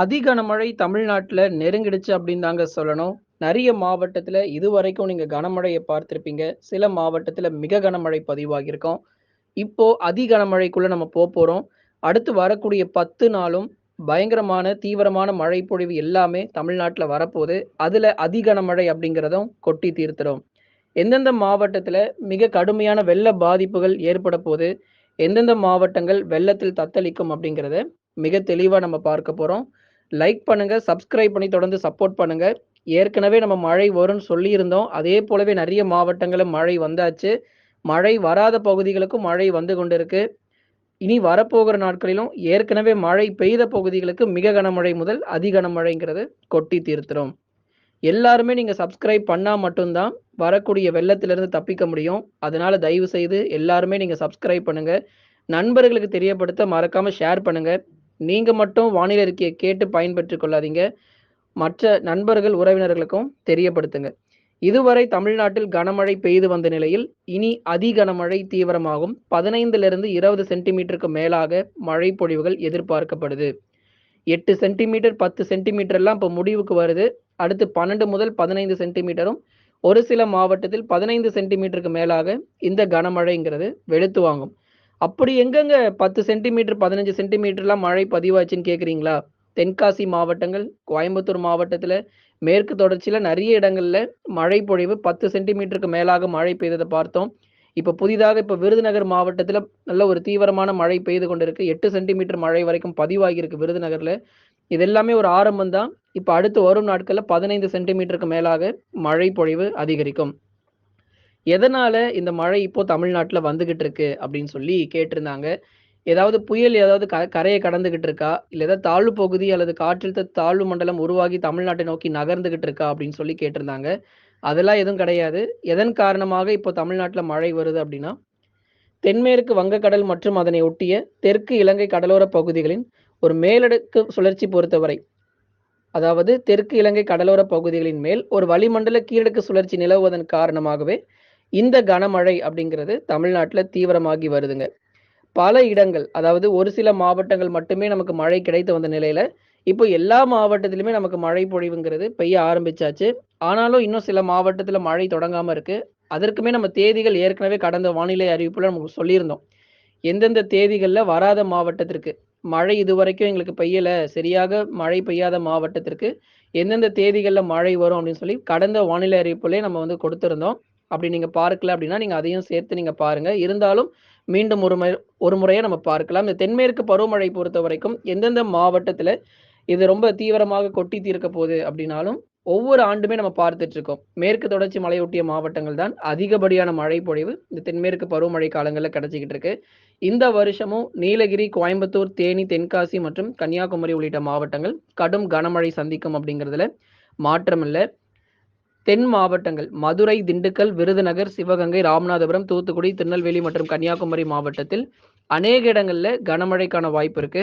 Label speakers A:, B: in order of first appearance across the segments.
A: அதிகனமழை தமிழ்நாட்டில் நெருங்கிடுச்சு அப்படின்னு தாங்க சொல்லணும். நிறைய மாவட்டத்தில் இது இதுவரைக்கும் நீங்கள் கனமழையை பார்த்துருப்பீங்க. சில மாவட்டத்தில் மிக கனமழை பதிவாகியிருக்கும். இப்போ அதி கனமழைக்குள்ள நம்ம போகிறோம் அடுத்து வரக்கூடிய 10 நாளும் பயங்கரமான, தீவிரமான மழை பொழிவு எல்லாமே தமிழ்நாட்டில் வரப்போகுது. அதில் அதி கனமழை அப்படிங்கிறதும் கொட்டி தீர்த்துடும் எந்தெந்த மாவட்டத்தில் மிக கடுமையான வெள்ள பாதிப்புகள் ஏற்பட போது, எந்தெந்த மாவட்டங்கள் வெள்ளத்தில் தத்தளிக்கும் அப்படிங்கிறத மிக தெளிவாக நம்ம பார்க்க போகிறோம் லைக் பண்ணுங்க, சப்ஸ்கிரைப் பண்ணி தொடர்ந்து சப்போர்ட் பண்ணுங்க. ஏற்கனவே நம்ம மழை வரும்னு சொல்லியிருந்தோம். அதே போலவே நிறைய மாவட்டங்களில் மழை வந்தாச்சு. மழை வராத பகுதிகளுக்கும் மழை வந்து கொண்டிருக்கு. இனி வரப்போகிற நாட்களிலும் ஏற்கனவே மழை பெய்த பகுதிகளுக்கு மிக கனமழை முதல் அதி கனமழைங்கிறது கொட்டி தீர்த்துரும். எல்லாருமே நீங்க சப்ஸ்கிரைப் பண்ணா மட்டும்தான் வரக்கூடிய வெள்ளத்திலிருந்து தப்பிக்க முடியும். அதனால தயவு செய்து எல்லாருமே நீங்க சப்ஸ்கிரைப் பண்ணுங்க. நண்பர்களுக்கு தெரியப்படுத்த மறக்காம ஷேர் பண்ணுங்க. நீங்கள் மட்டும் வானிலை அறிக்கையை கேட்டு பயன்பெற்று கொள்ளாதீங்க. மற்ற நண்பர்கள், உறவினர்களுக்கும் தெரியப்படுத்துங்க. இதுவரை தமிழ்நாட்டில் கனமழை பெய்து வந்த நிலையில், இனி அதி கனமழை தீவிரமாகும். 15லிருந்து 20 சென்டிமீட்டருக்கு மேலாக மழை பொழிவுகள் எதிர்பார்க்கப்படுது. எட்டு சென்டிமீட்டர், பத்து சென்டிமீட்டர்லாம் இப்போ முடிவுக்கு வருது. அடுத்து 12 முதல் 15 சென்டிமீட்டரும், ஒரு சில மாவட்டத்தில் 15 சென்டிமீட்டருக்கு மேலாக இந்த கனமழைங்கிறது வெளுத்து வாங்கும். அப்படி எங்கெங்க பத்து சென்டிமீட்டர், 15 சென்டிமீட்டர்லாம் மழை பதிவாச்சுன்னு கேட்குறீங்களா தென்காசி மாவட்டங்கள், கோயம்புத்தூர் மாவட்டத்தில் மேற்கு தொடர்ச்சியில் நிறைய இடங்களில் மழை பொழிவு 10 சென்டிமீட்டருக்கு மேலாக மழை பெய்ததை பார்த்தோம். இப்போ புதிதாக இப்போ விருதுநகர் மாவட்டத்தில் நல்ல ஒரு தீவிரமான மழை பெய்து கொண்டிருக்கு. எட்டு சென்டிமீட்டர் மழை வரைக்கும் பதிவாகியிருக்கு விருதுநகரில் இது எல்லாமே ஒரு ஆரம்பம் தான். இப்போ அடுத்து வரும் நாட்களில் பதினைந்து சென்டிமீட்டருக்கு மேலாக மழை பொழிவு அதிகரிக்கும். எதனால இந்த மழை இப்போ தமிழ்நாட்டில் வந்துகிட்டு இருக்கு அப்படின்னு சொல்லி கேட்டிருந்தாங்க. ஏதாவது புயல் ஏதாவது க கரையை கடந்துகிட்டு இருக்கா? இல்லை ஏதாவது தாழ்வு பகுதி அல்லது காற்றழுத்த தாழ்வு மண்டலம் உருவாகி தமிழ்நாட்டை நோக்கி நகர்ந்துகிட்டு இருக்கா? அப்படின்னு சொல்லி கேட்டிருந்தாங்க. அதெல்லாம் எதுவும் கிடையாது. எதன் காரணமாக இப்போ தமிழ்நாட்டில் மழை வருது அப்படின்னா, தென்மேற்கு வங்கக்கடல் மற்றும் அதனை ஒட்டிய தெற்கு இலங்கை கடலோர பகுதிகளின் ஒரு மேலடுக்கு சுழற்சி பொறுத்தவரை, அதாவது தெற்கு இலங்கை கடலோர பகுதிகளின் மேல் ஒரு வளிமண்டல கீழடுக்கு சுழற்சி நிலவுவதன் காரணமாகவே, இந்த கனமழை அப்படிங்கிறது தமிழ்நாட்டில் தீவிரமாகி வருதுங்க. பல இடங்கள், அதாவது ஒரு சில மாவட்டங்கள் மட்டுமே நமக்கு மழை கிடைத்து வந்த நிலையில, இப்போ எல்லா மாவட்டத்திலுமே நமக்கு மழை பொழிவுங்கிறது பெய்ய ஆரம்பிச்சாச்சு. ஆனாலும் இன்னும் சில மாவட்டத்துல மழை தொடங்காம இருக்கு. அதற்குமே நம்ம தேதிகள் ஏற்கனவே கடந்த வானிலை அறிவிப்புல நமக்கு சொல்லியிருந்தோம். எந்தெந்த தேதிகளில் வராத மாவட்டத்திற்கு, மழை இதுவரைக்கும் எங்களுக்கு பெய்யல, சரியாக மழை பெய்யாத மாவட்டத்திற்கு எந்தெந்த தேதிகளில் மழை வரும் அப்படின்னு சொல்லி கடந்த வானிலை அறிவிப்புலேயே நம்ம வந்து கொடுத்துருந்தோம் அப்படி நீங்கள் பார்க்கல அப்படின்னா, நீங்கள் அதையும் சேர்த்து நீங்கள் பாருங்கள் இருந்தாலும் மீண்டும் ஒரு முறை ஒரு முறையை நம்ம பார்க்கலாம். இந்த தென்மேற்கு பருவமழை பொறுத்த வரைக்கும் எந்தெந்த மாவட்டத்தில் இது ரொம்ப தீவிரமாக கொட்டி தீர்க்க போகுது அப்படின்னாலும், ஒவ்வொரு ஆண்டுமே நம்ம பார்த்துட்டு இருக்கோம். மேற்கு தொடர்ச்சி மலையொட்டிய மாவட்டங்கள் தான் அதிகப்படியான மழை பொழிவு இந்த தென்மேற்கு பருவமழை காலங்களில் கிடைச்சிக்கிட்டு இருக்கு. இந்த வருஷமும் நீலகிரி, கோயம்புத்தூர், தேனி, தென்காசி மற்றும் கன்னியாகுமரி உள்ளிட்ட மாவட்டங்கள் கடும் கனமழை சந்திக்கும் அப்படிங்கிறதுல இல்லை தென் மாவட்டங்கள் மதுரை, திண்டுக்கல், விருதுநகர், சிவகங்கை, ராமநாதபுரம், தூத்துக்குடி, திருநெல்வேலி மற்றும் கன்னியாகுமரி மாவட்டத்தில் அநேக இடங்களில் கனமழைக்கான வாய்ப்பு இருக்கு.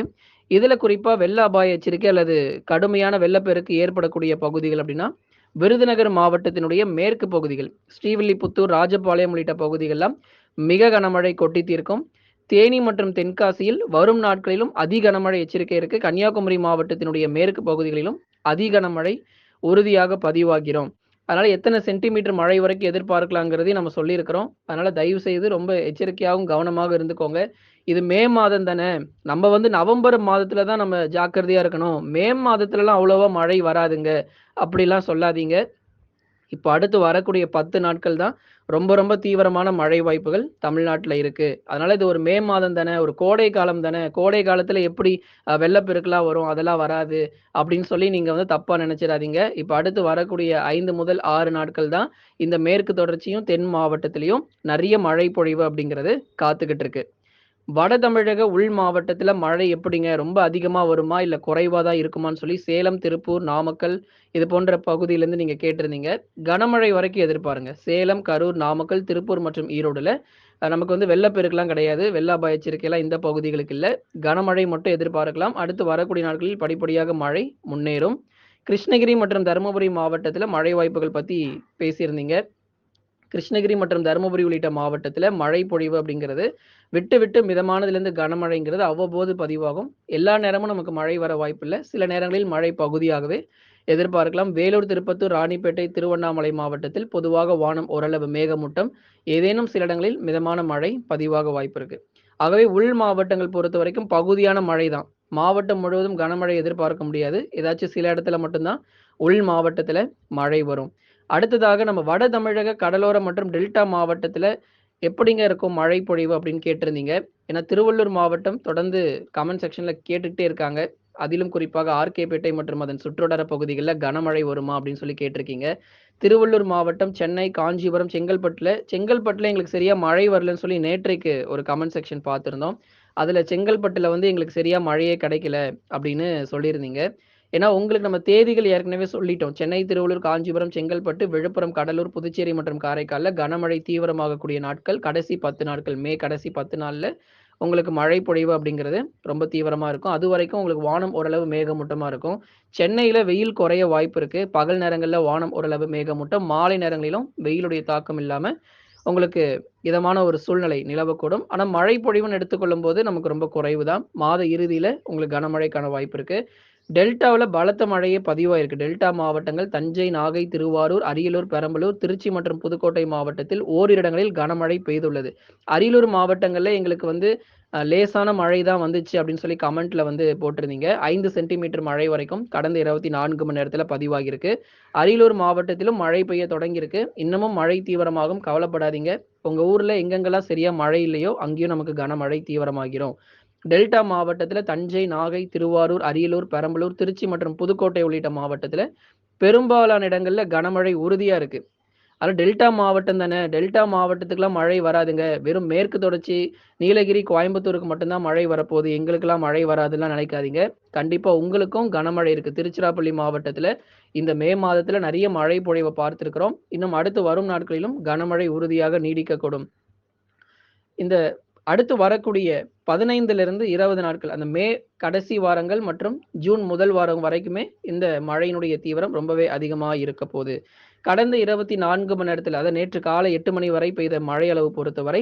A: இதுல குறிப்பா வெள்ள அபாய எச்சரிக்கை அல்லது கடுமையான வெள்ளப்பெருக்கு ஏற்படக்கூடிய பகுதிகள் அப்படின்னா, விருதுநகர் மாவட்டத்தினுடைய மேற்கு பகுதிகள், ஸ்ரீவில்லிபுத்தூர், ராஜபாளையம் உள்ளிட்ட பகுதிகளெல்லாம் மிக கனமழை கொட்டி தீர்க்கும். தேனி மற்றும் தென்காசியில் வரும் நாட்களிலும் அதி கனமழை எச்சரிக்கை இருக்கு. கன்னியாகுமரி மாவட்டத்தினுடைய மேற்கு பகுதிகளிலும் அதி கனமழை உறுதியாக பதிவாகிறோம் அதனால எத்தனை சென்டிமீட்டர் மழை வரைக்கும் எதிர்பார்க்கலாங்கிறதையும் நம்ம சொல்லியிருக்கிறோம். அதனால தயவு செய்து ரொம்ப எச்சரிக்கையாகவும் கவனமாக இருந்துக்கோங்க. இது மே மாதம் தானே, நம்ம வந்து நவம்பர் மாதத்துல தான் நம்ம ஜாக்கிரதையா இருக்கணும். மே மாதத்துலலாம் அவ்வளோவா மழை வராதுங்க, அப்படிலாம் சொல்லாதீங்க. இப்போ அடுத்து வரக்கூடிய 10 நாட்கள் தான் ரொம்ப ரொம்ப தீவிரமான மழை வாய்ப்புகள் தமிழ்நாட்டில் இருக்கு. அதனால இது ஒரு மே மாதம் தானே, ஒரு கோடை காலம் தானே, கோடை காலத்துல எப்படி வெள்ளப்பெருக்கெல்லாம் வரும், அதெல்லாம் வராது அப்படின்னு சொல்லி நீங்க வந்து தப்பா நினைச்சிடாதீங்க. இப்போ அடுத்து வரக்கூடிய ஐந்து முதல் ஆறு நாட்கள் தான் இந்த மேற்கு தொடர்ச்சியும், தென் மாவட்டத்திலையும் நிறைய மழை பொழிவு அப்படிங்கிறது காத்துக்கிட்டு இருக்கு. வட தமிழக உள் மாவட்டத்துல மழை எப்படிங்க? ரொம்ப அதிகமா வருமா? இல்ல குறைவா தான் இருக்குமான்னு சொல்லி சேலம், திருப்பூர், நாமக்கல் இது போன்ற பகுதியிலேருந்து நீங்க கேட்டிருந்தீங்க. கனமழை வரைக்கும் எதிர்பாருங்க. சேலம், கரூர், நாமக்கல், திருப்பூர் மற்றும் ஈரோடுல நமக்கு வந்து வெள்ளப்பெருக்கெல்லாம் கிடையாது. வெள்ள அபாய இந்த பகுதிகளுக்கு இல்லை கனமழை மட்டும் எதிர்பார்க்கலாம். அடுத்து வரக்கூடிய நாட்களில் படிப்படியாக மழை முன்னேறும். கிருஷ்ணகிரி மற்றும் தருமபுரி மாவட்டத்தில் மழை வாய்ப்புகள் பற்றி பேசியிருந்தீங்க. கிருஷ்ணகிரி மற்றும் தருமபுரி உள்ளிட்ட மாவட்டத்தில் மழை பொழிவு அப்படிங்கிறது விட்டு விட்டு மிதமானதுலேருந்து கனமழைங்கிறது அவ்வப்போது பதிவாகும். எல்லா நேரமும் நமக்கு மழை வர வாய்ப்பில்லை சில நேரங்களில் மழை பகுதியாகவே எதிர்பார்க்கலாம். வேலூர், திருப்பத்தூர், ராணிப்பேட்டை, திருவண்ணாமலை மாவட்டத்தில் பொதுவாக வானம் ஓரளவு மேகமூட்டம். ஏதேனும் சில இடங்களில் மிதமான மழை பதிவாக வாய்ப்பு இருக்கு ஆகவே உள் மாவட்டங்கள் பொறுத்த வரைக்கும் பகுதியான மழை தான். மாவட்டம் முழுவதும் கனமழை எதிர்பார்க்க முடியாது. ஏதாச்சும் சில இடத்துல மட்டும்தான் உள் மாவட்டத்தில் மழை வரும். அடுத்ததாக நம்ம வட தமிழக கடலோர மற்றும் டெல்டா மாவட்டத்தில் எப்படிங்க இருக்கும் மழை பொழிவு அப்படின்னு கேட்டிருந்தீங்க. ஏன்னா திருவள்ளூர் மாவட்டம் தொடர்ந்து கமெண்ட் செக்ஷனில் கேட்டுக்கிட்டே இருக்காங்க. அதிலும் குறிப்பாக ஆர்.கே.பேட்டை மற்றும் அதன் சுற்றுவட்டார பகுதிகளில் கனமழை வருமா அப்படின்னு சொல்லி கேட்டிருக்கீங்க. திருவள்ளூர் மாவட்டம், சென்னை, காஞ்சிபுரம், செங்கல்பட்டில் செங்கல்பட்டில் எங்களுக்கு சரியாக மழை வரலன்னு சொல்லி நேற்றைக்கு ஒரு கமெண்ட் செக்ஷன் பார்த்துருந்தோம் அதில் செங்கல்பட்டில் வந்து எங்களுக்கு சரியாக மழையே கிடைக்கல அப்படின்னு சொல்லியிருந்தீங்க. ஏன்னா உங்களுக்கு நம்ம தேதிகள் ஏற்கனவே சொல்லிட்டோம். சென்னை, திருவள்ளூர், காஞ்சிபுரம், செங்கல்பட்டு, விழுப்புரம், கடலூர், புதுச்சேரி மற்றும் காரைக்காலில் கனமழை தீவிரமாகக்கூடிய நாட்கள் கடைசி 10 நாட்கள். மே கடைசி பத்து நாளில் உங்களுக்கு மழை பொழிவு அப்படிங்கிறது ரொம்ப தீவிரமா இருக்கும். அது வரைக்கும் உங்களுக்கு வானம் ஓரளவு மேகமூட்டமா இருக்கும். சென்னையில வெயில் குறைய வாய்ப்பு இருக்கு. பகல் நேரங்களில் வானம் ஓரளவு மேகமூட்டம். மாலை நேரங்களிலும் வெயிலுடைய தாக்கம் இல்லாம உங்களுக்கு இதமான ஒரு சூழ்நிலை நிலவக்கூடும். ஆனால் மழை பொழிவுன்னு எடுத்துக்கொள்ளும்போது நமக்கு ரொம்ப குறைவு தான். மாத இறுதியில உங்களுக்கு கனமழைக்கான வாய்ப்பு இருக்கு. டெல்டாவில் பலத்த மழையே பதிவாயிருக்கு. டெல்டா மாவட்டங்கள் தஞ்சை, நாகை, திருவாரூர், அரியலூர், பெரம்பலூர், திருச்சி மற்றும் புதுக்கோட்டை மாவட்டத்தில் ஓரிரு இடங்களில் கனமழை பெய்துள்ளது. அரியலூர் மாவட்டங்களில் எங்களுக்கு வந்து லேசான மழை தான் வந்துச்சு அப்படின்னு சொல்லி கமெண்ட்ல வந்து போட்டிருந்தீங்க. ஐந்து சென்டிமீட்டர் மழை வரைக்கும் கடந்த 24 மணி நேரத்தில் பதிவாகியிருக்கு. அரியலூர் மாவட்டத்திலும் மழை பெய்ய தொடங்கியிருக்கு. இன்னமும் மழை தீவிரமாகும் கவலைப்படாதீங்க. உங்கள் ஊரில் எங்கெங்கெல்லாம் சரியாக மழை இல்லையோ அங்கேயும் நமக்கு கனமழை தீவிரமாகிறோம் டெல்டா மாவட்டத்தில் தஞ்சை, நாகை, திருவாரூர், அரியலூர், பெரம்பலூர், திருச்சி மற்றும் புதுக்கோட்டை உள்ளிட்ட மாவட்டத்தில் பெரும்பாலான இடங்களில் கனமழை உறுதியாக இருக்குது ஆனா டெல்டா மாவட்டம் தானே, டெல்டா மாவட்டத்துக்குலாம் மழை வராதுங்க. வெறும் மேற்கு தொடர்ச்சி, நீலகிரி, கோயம்புத்தூருக்கு மட்டும்தான் மழை வரப்போகுது. எங்களுக்கெல்லாம் மழை வராதுலாம் நினைக்காதீங்க. கண்டிப்பாக உங்களுக்கும் கனமழை இருக்குது திருச்சிராப்பள்ளி மாவட்டத்தில் இந்த மே மாதத்தில் நிறைய மழை பொழிவை பார்த்துருக்குறோம் இன்னும் அடுத்து வரும் நாட்களிலும் கனமழை உறுதியாக நீடிக்கக்கூடும். இந்த அடுத்து வரக்கூடிய 15லிருந்து 20 நாட்கள் அந்த மே கடைசி வாரங்கள் மற்றும் ஜூன் முதல் வாரம் வரைக்குமே இந்த மழையினுடைய தீவிரம் ரொம்பவே அதிகமா போகுது. கடந்த 24 மணி நேரத்துல அதாவது நேற்று காலை எட்டு மணி வரை பெய்த மழை அளவு பொறுத்தவரை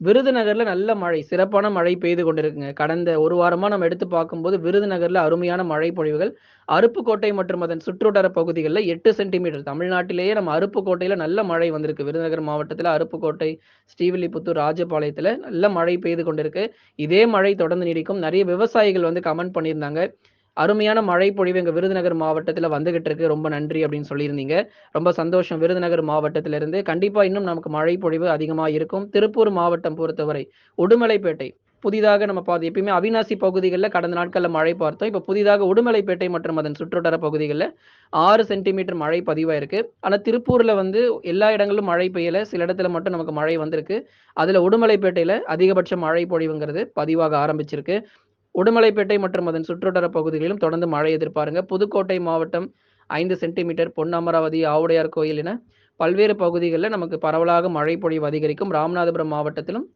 A: விருதுநகர்ல நல்ல மழை, சிறப்பான மழை பெய்து கொண்டிருக்குங்க. கடந்த ஒரு வாரமா நம்ம எடுத்து பார்க்கும்போது விருதுநகர்ல அருமையான மழை பொழிவுகள். அருப்புக்கோட்டை மற்றும் அதன் சுற்றுவட்டார பகுதிகளில் எட்டு சென்டிமீட்டர் தமிழ்நாட்டிலேயே நம்ம அருப்புக்கோட்டையில நல்ல மழை வந்திருக்கு. விருதுநகர் மாவட்டத்தில் அருப்புக்கோட்டை, ஸ்ரீவில்லிபுத்தூர், ராஜபாளையத்துல நல்ல மழை பெய்து கொண்டிருக்கு. இதே மழை தொடர்ந்து நீடிக்கும். நிறைய விவசாயிகள் வந்து கமெண்ட் பண்ணியிருந்தாங்க. அருமையான மழை பொழிவு எங்கள் விருதுநகர் மாவட்டத்தில் வந்துகிட்டு இருக்கு. ரொம்ப நன்றி அப்படின்னு சொல்லியிருந்தீங்க. ரொம்ப சந்தோஷம் விருதுநகர் மாவட்டத்திலிருந்து. கண்டிப்பாக இன்னும் நமக்கு மழை பொழிவு அதிகமாக இருக்கும். திருப்பூர் மாவட்டம் பொறுத்தவரை உடுமலைப்பேட்டை புதிதாக நம்ம பார்த்து எப்பயுமே அவிநாசி பகுதிகளில் கடந்த நாட்களில் மழை பார்த்தோம். இப்போ புதிதாக உடுமலைப்பேட்டை மற்றும் அதன் சுற்றுவட்டார பகுதிகளில் ஆறு சென்டிமீட்டர் மழை பதிவாயிருக்கு. ஆனால் திருப்பூரில் வந்து எல்லா இடங்களிலும் மழை பெய்யலை சில இடத்துல மட்டும் நமக்கு மழை வந்திருக்கு. அதில் உடுமலைப்பேட்டையில் அதிகபட்ச மழை பொழிவுங்கிறது பதிவாக ஆரம்பிச்சிருக்கு. உடுமலைப்பேட்டை மற்றும் அதன் சுற்றுவட்டார பகுதிகளிலும் தொடர்ந்து மழை எதிர்பாருங்க. புதுக்கோட்டை மாவட்டம் ஐந்து சென்டிமீட்டர், பொன் அமராவதி, ஆவுடையார் கோயில் என பல்வேறு பகுதிகளில் நமக்கு பரவலாக மழை பொழிவு அதிகரிக்கும். ராமநாதபுரம் மாவட்டத்திலும்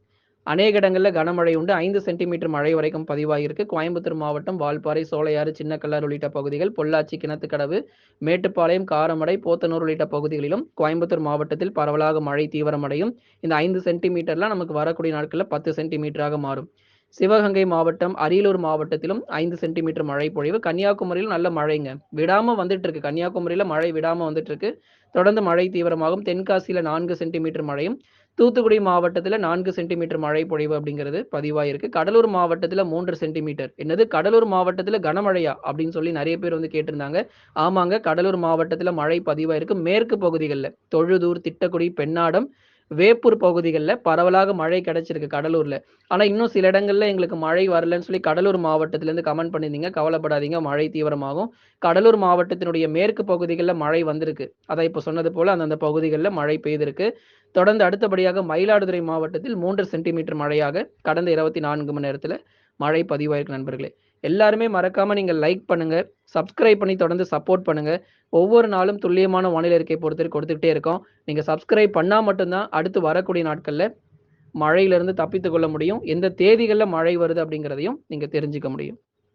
A: அநேக இடங்களில் கனமழை உண்டு. ஐந்து சென்டிமீட்டர் மழை வரைக்கும் பதிவாகியிருக்கு. கோயம்புத்தூர் மாவட்டம் வால்பாறை, சோலையாறு, சின்னக்கல்லார் உள்ளிட்ட பகுதிகள், பொள்ளாச்சி, கிணத்துக்கடவு, மேட்டுப்பாளையம், காரமடை, போத்தனூர் உள்ளிட்ட பகுதிகளிலும் கோயம்புத்தூர் மாவட்டத்தில் பரவலாக மழை தீவிரமடையும். இந்த ஐந்து சென்டிமீட்டர்லாம் நமக்கு வரக்கூடிய நாட்களில் பத்து சென்டிமீட்டராக மாறும். சிவகங்கை மாவட்டம், அரியலூர் மாவட்டத்திலும் ஐந்து சென்டிமீட்டர் மழை பொழிவு. கன்னியாகுமரியிலும் நல்ல மழைங்க. விடாம வந்துட்டு இருக்கு. கன்னியாகுமரியில மழை விடாம வந்துட்டு இருக்கு. தொடர்ந்து மழை தீவிரமாகும். தென்காசியில நான்கு சென்டிமீட்டர் மழையும், தூத்துக்குடி மாவட்டத்தில் நான்கு சென்டிமீட்டர் மழை பொழிவு அப்படிங்கிறது பதிவாயிருக்கு. கடலூர் மாவட்டத்தில் மூன்று சென்டிமீட்டர். என்னது கடலூர் மாவட்டத்தில் கனமழையா? அப்படின்னு சொல்லி நிறைய பேர் வந்து கேட்டிருந்தாங்க. ஆமாங்க கடலூர் மாவட்டத்தில் மழை பதிவாயிருக்கு. மேற்கு பகுதிகளில் தொழுதூர், திட்டக்குடி, பெண்ணாடம், வேப்பூர் பகுதிகளில் பரவலாக மழை கிடைச்சிருக்கு கடலூர்ல. ஆனா இன்னும் சில இடங்கள்ல எங்களுக்கு மழை வரலன்னு சொல்லி கடலூர் மாவட்டத்திலேருந்து கமெண்ட் பண்ணியிருந்தீங்க. கவலைப்படாதீங்க மழை தீவிரமாகும். கடலூர் மாவட்டத்தினுடைய மேற்கு பகுதிகளில் மழை வந்திருக்கு. அதான் இப்போ சொன்னது போல அந்தந்த பகுதிகளில் மழை பெய்திருக்கு. தொடர்ந்து அடுத்தபடியாக மயிலாடுதுறை மாவட்டத்தில் மூன்று சென்டிமீட்டர் மழையாக கடந்த 24 மணி நேரத்தில் மழை பதிவாயிருக்கு நண்பர்களே. எல்லாருமே மறக்காம நீங்க லைக் பண்ணுங்க. சப்ஸ்கிரைப் பண்ணி தொடர்ந்து சப்போர்ட் பண்ணுங்க. ஒவ்வொரு நாளும் துல்லியமான வானிலை இருக்கை பொறுத்து கொடுத்துக்கிட்டே இருக்கோம். நீங்க சப்ஸ்கிரைப் பண்ணா மட்டும்தான் அடுத்து வரக்கூடிய நாட்கள்ல மழையிலிருந்து தப்பித்துக் கொள்ள முடியும். எந்த தேதிகளில் மழை வருது அப்படிங்கிறதையும் நீங்க தெரிஞ்சுக்க முடியும்.